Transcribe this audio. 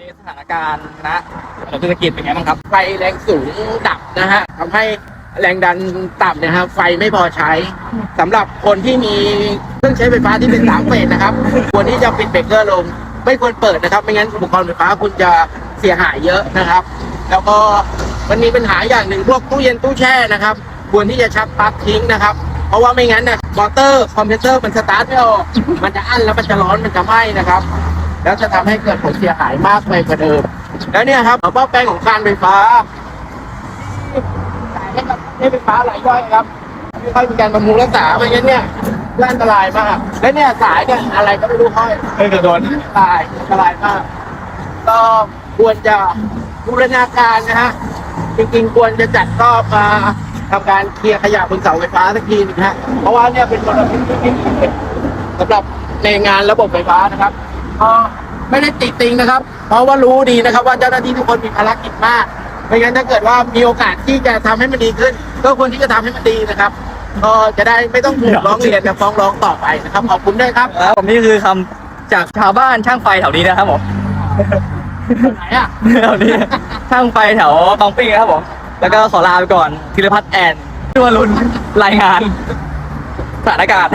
นี้สถานการณ์นะเศรษฐกิจเป็นไงบ้างครับ ไฟแรงสูงดับนะฮะทำให้แรงดันต่ำนะครับไฟไม่พอใช้สำหรับคนที่มีเครื่องใช้ไฟฟ้าที่เป็นสามเฟสนะครับ ควรที่จะปิดเบรกเกอร์ลง ไม่ควรเปิดนะครับ ไม่งั้นอุปกรณ์ไฟฟ้าคุณจะเสียหายเยอะนะครับ แล้วก็มันมีปัญหาอย่างหนึ่งพวกตู้เย็นตู้แช่นะครับ ควรที่จะชักปลั๊กทิ้งนะครับ เพราะว่าไม่งั้นเนี่ยมอเตอร์คอมเพรสเซอร์มันสตาร์ทไม่ออกมันจะอั้นแล้วมันจะร้อนมันจะไหม้นะครับ แล้วจะทำให้เกิดผลเสียหายมากไปกว่าเดิม แล้วเนี่ยครับหม้อแปลงของการไฟฟ้าจ่ายให้กับให้ไฟฟ้ารายย่อยครับไม่ค่อยมีการบำรุงรักษาเพราะงั้นเนี่ยก็อันตรายมาก และเนี่ยสายเนี่ยอะไรก็ไม่รู้ห้อยเฮ้ยกระโดนอันตรายอันตรายมาก ก็ควรจะบูรณาการนะฮะ จริงๆควรจะจัดรอบมาทำการเคลียร์ขยะบนเสาไฟฟ้าสักทีนึงฮะ เพราะว่าเนี่ยเป็นมลพิษที่ไม่ดีสำหรับในงานระบบไฟฟ้านะครับก็ ไม่ได้ติดติงนะครับ เพราะว่ารู้ดีนะครับ ว่าเจ้าหน้าที่ทุกคนมีภารกิจมากไม่งั้นถ้าเกิดว่ามีโอกาสที่จะทำให้มันดีขึ้น ก็ควรที่จะทำให้มันดีนะครับก็จะได้ไม่ต้องถูกร้องเรียนกับฟ้องร้องต่อไปนะครับขอบคุณด้วยครับแล้วผมนี่คือคำจากชาวบ้านช่างไฟแถวนี้นะครับผมไหนอะแถวนี้ช่างไฟแถวบางปิ้งนะครับผมแล้วก็ขอลาไปก่อนธีรพัฒน์แอนที่วรุณรายงานสถานการณ์